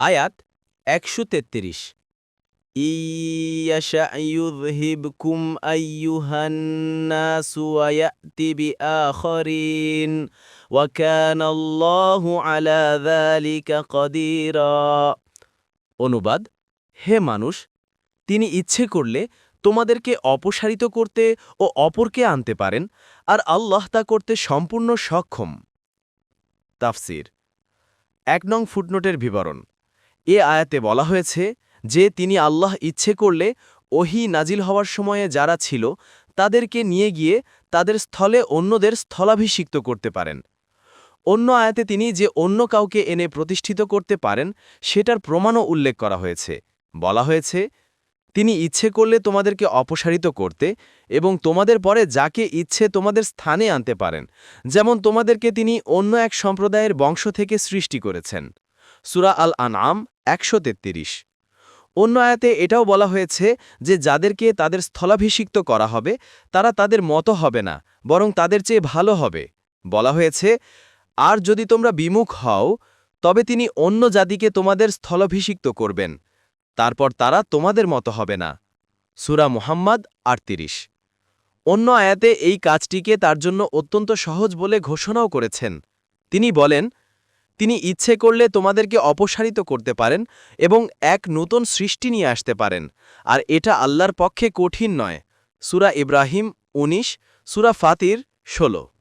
আয়াত একশো তেত্রিশ। ওয়া কানাল্লাহু আলা অনুবাদ, হে মানুষ, তিনি ইচ্ছে করলে তোমাদেরকে অপসারিত করতে ও অপরকে আনতে পারেন আর আল্লাহ তা করতে সম্পূর্ণ সক্ষম। তাফসির, এক নং ফুটনোটের বিবরণ। এ আয়াতে বলা হয়েছে যে তিনি আল্লাহ ইচ্ছে করলে ওহি নাজিল হওয়ার সময়ে যারা ছিল, তাদেরকে নিয়ে গিয়ে তাদের স্থলে অন্যদের স্থলাভিষিক্ত করতে পারেন। অন্য আয়াতে তিনি যে অন্য কাউকে এনে প্রতিষ্ঠিত করতে পারেন, সেটার প্রমাণও উল্লেখ করা হয়েছে। বলা হয়েছে, তিনি ইচ্ছে করলে তোমাদেরকে অপসারিত করতে এবং তোমাদের পরে যাকে ইচ্ছে তোমাদের স্থানে আনতে পারেন, যেমন তোমাদেরকে তিনি অন্য এক সম্প্রদায়ের বংশ থেকে সৃষ্টি করেছেন। সুরা আল আনআম একশো তেত্রিশ। অন্য আয়াতে এটাও বলা হয়েছে যে যাদেরকে তাদের স্থলাভিষিক্ত করা হবে, তারা তাদের মতো হবে না, বরং তাদের চেয়ে ভালো হবে। বলা হয়েছে, আর যদি তোমরা বিমুখ হও, তবে তিনি অন্য জাতিকে তোমাদের স্থলাভিষিক্ত করবেন, তারপর তারা তোমাদের মতো হবে না। সুরা মুহাম্মদ আটত্রিশ। অন্য আয়াতে এই কাজটিকে তার জন্য অত্যন্ত সহজ বলে ঘোষণাও করেছেন। তিনি বলেন তিনি ইচ্ছে করলে তোমাদেরকে অপসারিত করতে পারেন এবং এক নতুন সৃষ্টি নিয়ে আসতে পারেন। আর এটা আল্লাহর পক্ষে কঠিন নয়। সুরা ইব্রাহিম ১৯ সুরা ফাতির ১৬